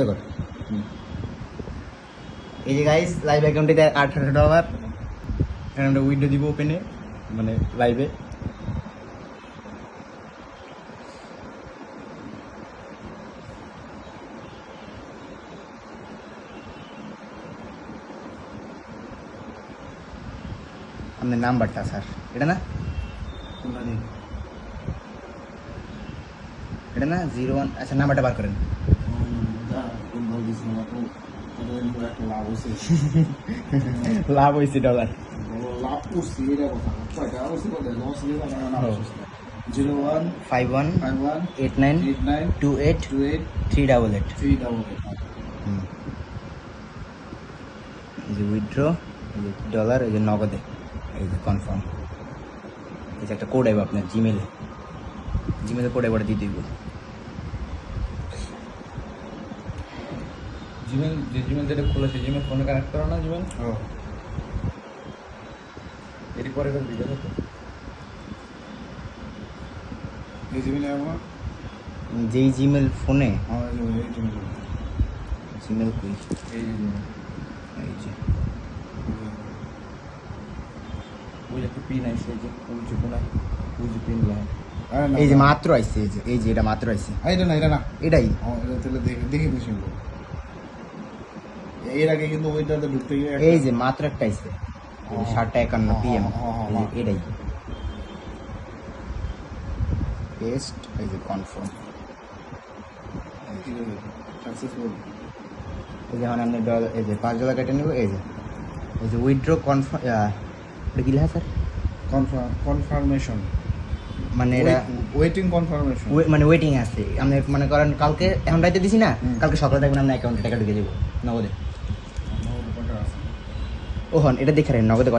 Video কর এই যে গাইস লাইভ অ্যাকাউন্টে আঠারো ডলার এখানে আমরা উইন্ডো দিব ওপেনে মানে লাইভে আপনার নাম্বারটা স্যার এটা না? এটা না? জিরো ওয়ান আচ্ছা নাম্বারটা বার করেন। একটা লাভ হয়েছে লাভ হয়েছে ডলার লাভ করছি এটা five one five one eight nine eight nine two eight two eight three double eight three double eight এই যে উইথড্র এই ডলার এই যে নগদে এই যে কনফার্ম এই যে একটা কোড আইব আপনার জিমেলে জিমেলে কোড আইবার দিয়ে দিব জিমেল যে জিমেল যেটা খুলেছে জিমেল ফোনে কানেক্ট করো না জিমেল ও। এটি পরে করে দিতে তো। এই জিমেলে আমার যেই জিমেল ফোনে আমার এই জিমেল কুই? এই। এই যে। ওই যে একটা পিন আইছে এই যে ওই যে কোনায় ওই যে পিন এই যে মাত্র আইছে এই যে এই যে এটা মাত্র আইছে। আরে এটা না এটা না। এটাই। দেখে দেখে বেশি এর আগে কিন্তু ওইটাতে ঢুকতে গিয়ে এই যে মাত্র একটা আইছে। সাতটা একান্ন পিএম। এটাই পেস্ট এই যে কনফার্ম সাকসেসফুল এই যে এখন আপনি এই যে পাঁচ ডলার কেটে নেব এই যে। এই যে উইথড্র কনফার্ম এটা কি লেখা স্যার কনফার্ম কনফার্মেশন মানে এটা ওয়েটিং কনফার্মেশন মানে ওয়েটিং আছে। আপনি মনে করেন কালকে এখন রাইতে দিছি না কালকে সকালে দেখবেন আপনার অ্যাকাউন্টে টাকা ঢুকে যাব। নগদে। ও হন এটা দেখে রাখেন নগদে